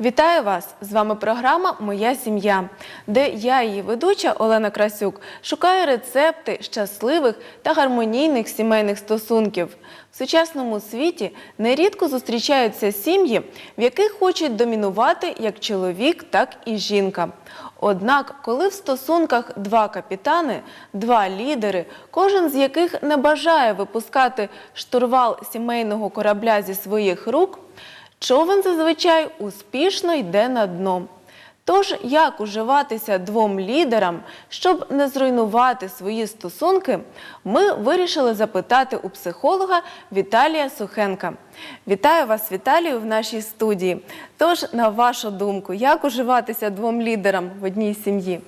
Вітаю вас! З вами програма Моя сім'я, де я, її ведуча Олена Красюк, шукаю рецепти щасливих та гармонійних сімейних стосунків. В сучасному світі нерідко зустрічаються сім'ї, в яких хочуть домінувати як чоловік, так і жінка. Однак, коли в стосунках два капітани, два лідери, кожен з яких не бажає випускати штурвал сімейного корабля зі своїх рук, Човен зазвичай успішно йде на дно. Тож, як уживатися двом лідерам, щоб не зруйнувати свої стосунки, ми вирішили запитати у психолога Віталія Сухенка. Вітаю вас, Віталію, в нашій студії. Тож, на вашу думку, як уживатися двом лідерам в одній сім'ї?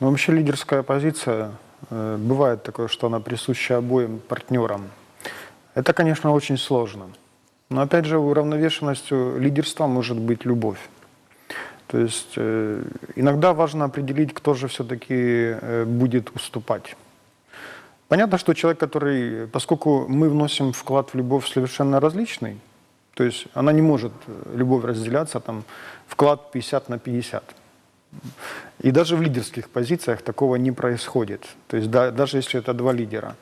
Ну, вообще лидерская позиция, э, бывает такое, что она присуща обоим партнерам. Это, конечно, очень сложно. Но опять же, уравновешенностью лидерства может быть любовь. То есть э, иногда важно определить, кто же все-таки э, будет уступать. Понятно, что человек, который, поскольку мы вносим вклад в любовь совершенно различный, то есть она не может, э, любовь разделяться, там, вклад 50 на 50. И даже в лидерских позициях такого не происходит. То есть да- даже если это два лидера,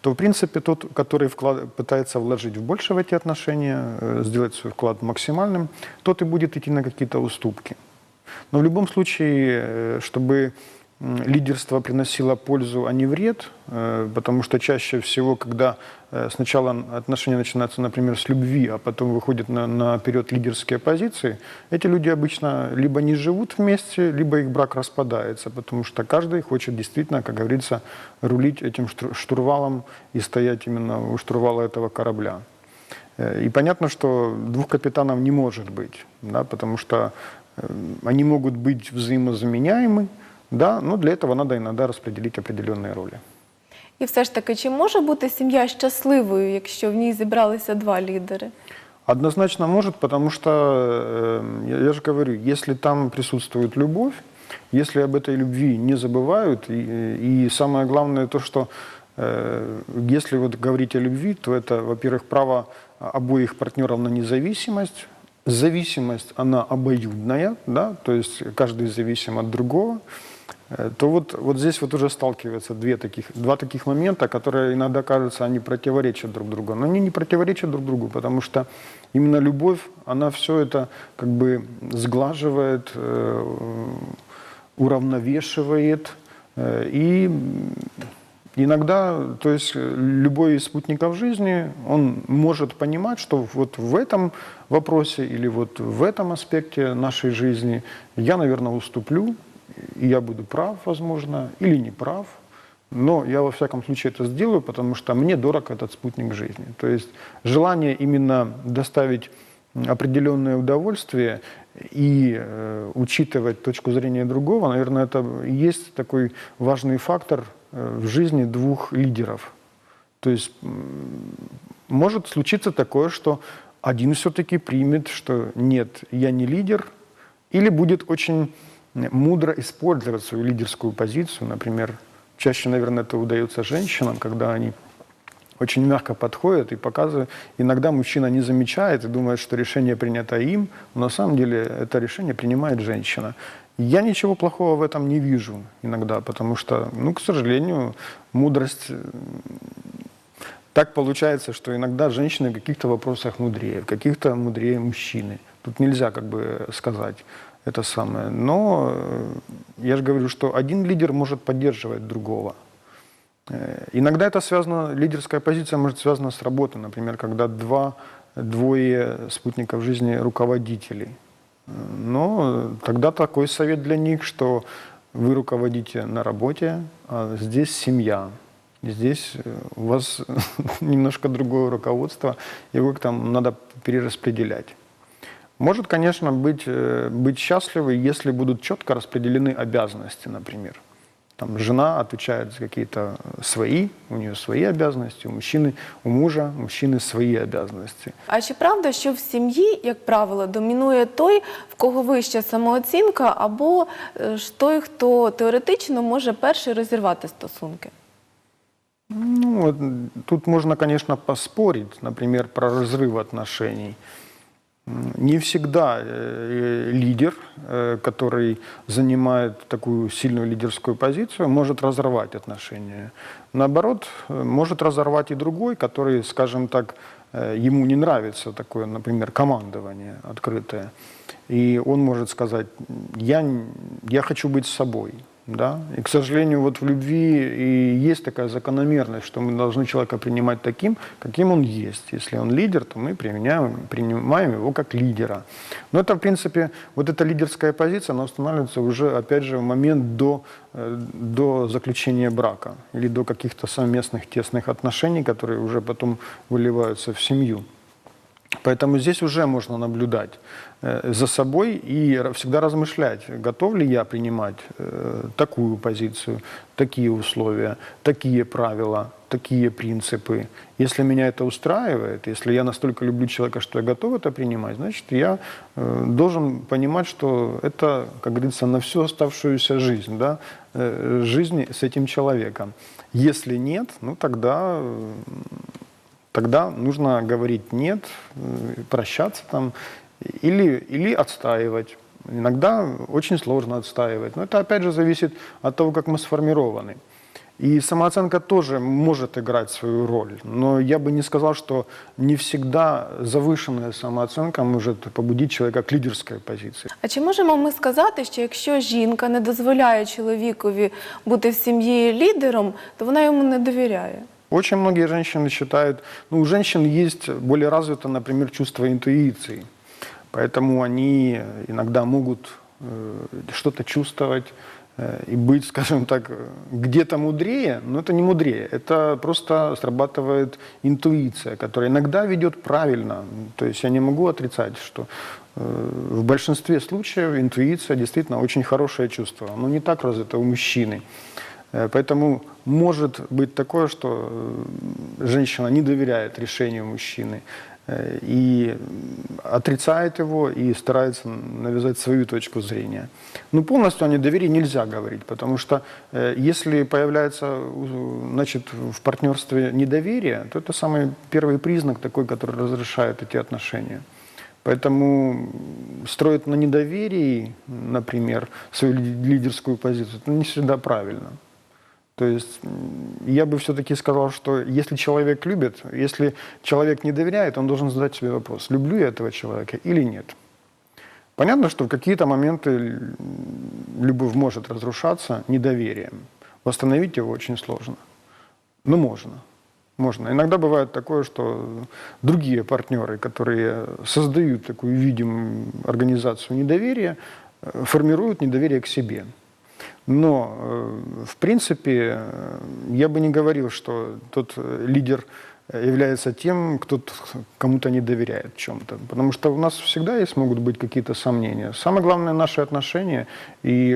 то в принципе тот, который вклад- пытается вложить больше в эти отношения, э, сделать свой вклад максимальным, тот и будет идти на какие-то уступки. Но в любом случае, э, чтобы лидерство приносило пользу, а не вред, э, потому что чаще всего, когда э, сначала отношения начинаются, например, с любви, а потом выходят на, наперед лидерские позиции, эти люди обычно либо не живут вместе, либо их брак распадается, потому что каждый хочет действительно, как говорится, рулить этим штур- штурвалом и стоять именно у штурвала этого корабля. Э, И понятно, что двух капитанов не может быть, да, потому что они могут быть взаимозаменяемы, да, но для этого надо иногда распределить определенные роли. І все ж таки, чи може бути сім'я щасливою, якщо в ній зібралися два лідери? Однозначно может, потому что, э, я, я же говорю, если там присутствует любовь, если об этой любви не забывают, и, и самое главное то, что э, если вот говорить о любви, то это, во-первых, право обоих партнеров на независимость. Зависимость, она обоюдная, да, то есть каждый зависим от другого. Э, То вот, вот здесь вот уже сталкиваются две таких, два таких момента, которые иногда кажутся, они противоречат друг другу. Но они не противоречат друг другу, потому что именно любовь, она все это как бы сглаживает, э, уравновешивает. э, И иногда, то есть любой из спутников жизни, он может понимать, что вот в этом вопросе или вот в этом аспекте нашей жизни я, наверное, уступлю, и я буду прав, возможно, или не прав. Но я во всяком случае это сделаю, потому что мне дорог этот спутник жизни. То есть желание именно доставить определенное удовольствие и э, учитывать точку зрения другого, наверное, это и есть такой важный фактор э, в жизни двух лидеров. То есть может случиться такое, что один все-таки примет, что нет, я не лидер, или будет очень мудро использовать свою лидерскую позицию. Например, чаще, наверное, это удается женщинам, когда они очень мягко подходят и показывают. Иногда мужчина не замечает и думает, что решение принято им, но на самом деле это решение принимает женщина. Я ничего плохого в этом не вижу иногда, потому что, ну, к сожалению, мудрость так получается, что иногда женщины в каких-то вопросах мудрее, в каких-то мудрее мужчины. Тут нельзя как бы сказать это самое. Но э, я же говорю, что один лидер может поддерживать другого. Э, Иногда это связано, лидерская позиция может связана с работой. Например, когда два, двое спутников жизни руководителей. Э, Но тогда такой совет для них, что вы руководите на работе, а здесь семья. Здесь у вас немножко другое руководство, вы там надо перераспределять. Может, конечно, быть, э, быть счастливой, если будут четко распределены обязанности, например. Там жена отвечает за какие-то свои, у нее свои обязанности, у мужчины, у мужа, у мужчины свои обязанности. А чи правда, що в сім'ї, як правило, домінує той, в кого вища самооцінка, або е, ж той, хто теоретично може перший розірвати стосунки? Ну, вот, м, тут можно, конечно, поспорить, например, про разрыв отношений. Не всегда э, лидер, э, который занимает такую сильную лидерскую позицию, может разорвать отношения. Наоборот, э, может разорвать и другой, который, скажем так, ему не нравится такое, например, командование открытое. И он может сказать, я, я хочу быть собой. Да? И, к сожалению, вот в любви и есть такая закономерность, что мы должны человека принимать таким, каким он есть. Если он лидер, то мы применяем, принимаем его как лидера. Но это, в принципе, вот эта лидерская позиция, она устанавливается уже, опять же, в момент до, э, до заключения брака или до каких-то совместных тесных отношений, которые уже потом выливаются в семью. Поэтому здесь уже можно наблюдать э, за собой и всегда размышлять, готов ли я принимать э, такую позицию, такие условия, такие правила, такие принципы. Если меня это устраивает, если я настолько люблю человека, что я готов это принимать, значит, я э, должен понимать, что это, как говорится, на всю оставшуюся жизнь, да, жизнь с этим человеком. Если нет, ну тогда тогда нужно говорить нет, э, прощаться там или, или отстаивать. Иногда очень сложно отстаивать, но это опять же зависит от того, как мы сформированы. И самооценка тоже может играть свою роль, но я бы не сказал, что не всегда завышенная самооценка может побудить человека к лидерской позиции. А чи можемо ми сказати, що якщо жінка не дозволяє чоловікові бути в сім'ї лідером, то вона йому не довіряє? Очень многие женщины считают, ну, у женщин есть более развито, например, чувство интуиции. Поэтому они иногда могут э, что-то чувствовать э, и быть, скажем так, где-то мудрее, но это не мудрее, это просто срабатывает интуиция, которая иногда ведет правильно. То есть я не могу отрицать, что э, в большинстве случаев интуиция действительно очень хорошее чувство, но не так развито у мужчины. Э, Поэтому может быть такое, что э, женщина не доверяет решению мужчины э, и отрицает его и старается навязать свою точку зрения. Но полностью о недоверии нельзя говорить, потому что если появляется значит, в партнерстве недоверие, то это самый первый признак такой, который разрешает эти отношения. Поэтому строить на недоверии, например, свою ли- лидерскую позицию, это не всегда правильно. То есть я бы все-таки сказал, что если человек любит, если человек не доверяет, он должен задать себе вопрос, люблю я этого человека или нет. Понятно, что в какие-то моменты любовь может разрушаться недоверием. Восстановить его очень сложно. Но можно. Можно. Иногда бывает такое, что другие партнеры, которые создают такую видимую организацию недоверия, э, формируют недоверие к себе. Но, э, в принципе, э, я бы не говорил, что тот э, лидер является тем, кто кому-то не доверяет чем-то. Потому что у нас всегда есть, могут быть какие-то сомнения. Самое главное – наши отношения. И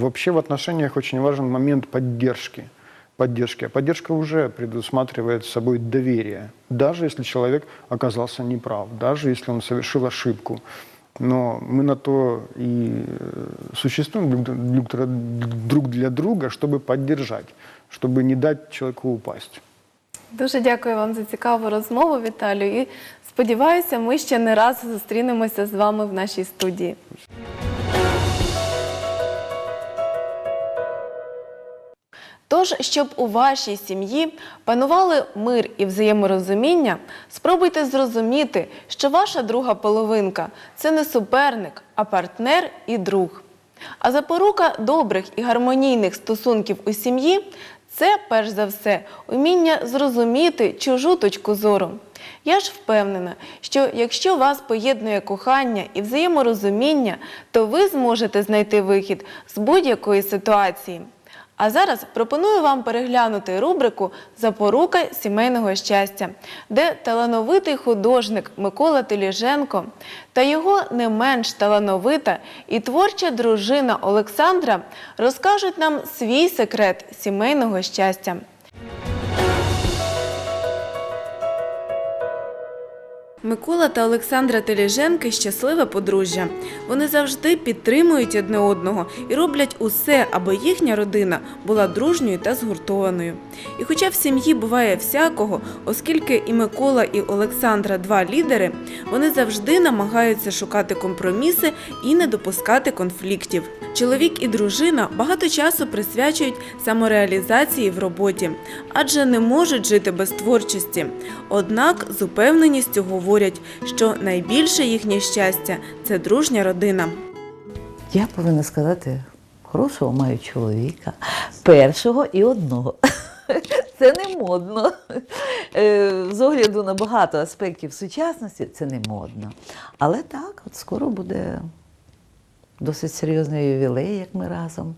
вообще в отношениях очень важен момент поддержки. Поддержки. А поддержка уже предусматривает собой доверие. Даже если человек оказался неправ, даже если он совершил ошибку Но мы на то и э, существуем друг друг- друг для друга, чтобы поддержать, чтобы не дать человеку упасть. Дуже дякую вам за цікаву розмову, Віталію. І сподіваюся, ми ще не раз зустрінемося з вами в нашій студії. Тож, щоб у вашій сім'ї панували мир і взаєморозуміння, спробуйте зрозуміти, що ваша друга половинка це не суперник, а партнер і друг. А запорука добрих і гармонійних стосунків у сім'ї це перш за все уміння зрозуміти чужу точку зору. Я ж впевнена, що якщо вас поєднує кохання і взаєморозуміння, то ви зможете знайти вихід з будь-якої ситуації. А зараз пропоную вам переглянути рубрику Запорука сімейного щастя, де талановитий художник Микола Теліженко та його не менш талановита і творча дружина Олександра розкажуть нам свій секрет сімейного щастя. Микола та Олександра Теліженки щасливе подружжя. Вони завжди підтримують одне одного і роблять усе, аби їхня родина була дружньою та згуртованою. І хоча в сім'ї буває всякого, оскільки і Микола, і Олександра два лідери, вони завжди намагаються шукати компроміси і не допускати конфліктів. Чоловік і дружина багато часу присвячують самореалізації в роботі, адже не можуть жити без творчості. Однак з упевненістю говорять, що найбільше їхнє щастя це дружня родина. Я повинна сказати, хорошого маю чоловіка, першого і одного. Це не модно. Е, З огляду на багато аспектів сучасності це не модно. Але так, от скоро буде досить серйозний ювілей, як ми разом.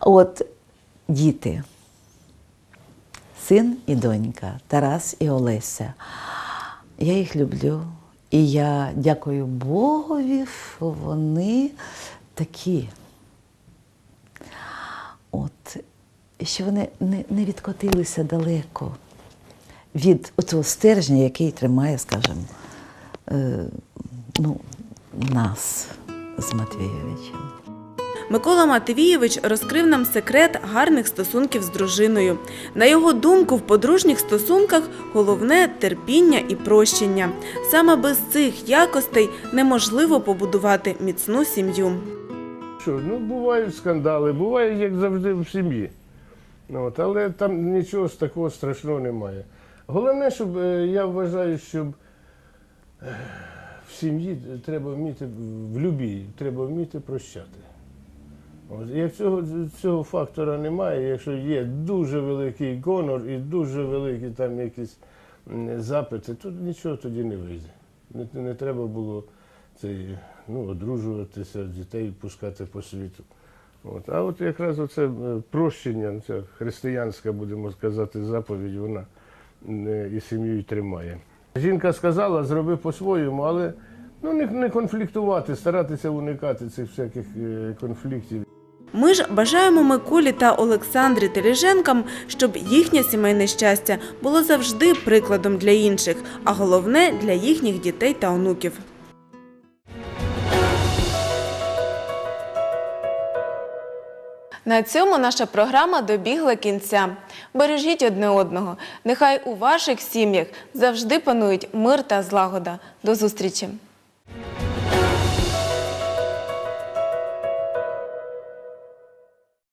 От діти, син і донька, Тарас і Олеся. Я їх люблю. І я дякую Богові, вони такі. От, що вони не, не відкотилися далеко від цього стержня, який тримає, скажімо, е, ну, нас з Матвійовичем. Микола Матвійович розкрив нам секрет гарних стосунків з дружиною. На його думку, в подружніх стосунках головне терпіння і прощення. Саме без цих якостей неможливо побудувати міцну сім'ю. Що, ну бувають скандали, буває, як завжди в сім'ї. От, але там нічого з такого страшного немає. Головне, щоб е, я вважаю, щоб е, в сім'ї треба вміти, в любій, треба вміти прощати. От, як цього, фактора немає, якщо є дуже великий гонор і дуже великі там якісь запити, то нічого тоді не вийде. Не, не треба було цей, ну, одружуватися, дітей пускати по світу. От. А от якраз оце е, прощення, ця християнська, будемо сказати, заповідь, вона е, і сім'ю й тримає. Жінка сказала, зроби по-своєму, але ну, не, не конфліктувати, старатися уникати цих всяких е, конфліктів. Ми ж бажаємо Миколі та Олександрі Теліженкам, щоб їхнє сімейне щастя було завжди прикладом для інших, а головне для їхніх дітей та онуків. На цьому наша програма добігла кінця. Бережіть одне одного. Нехай у ваших сім'ях завжди панують мир та злагода. До зустрічі!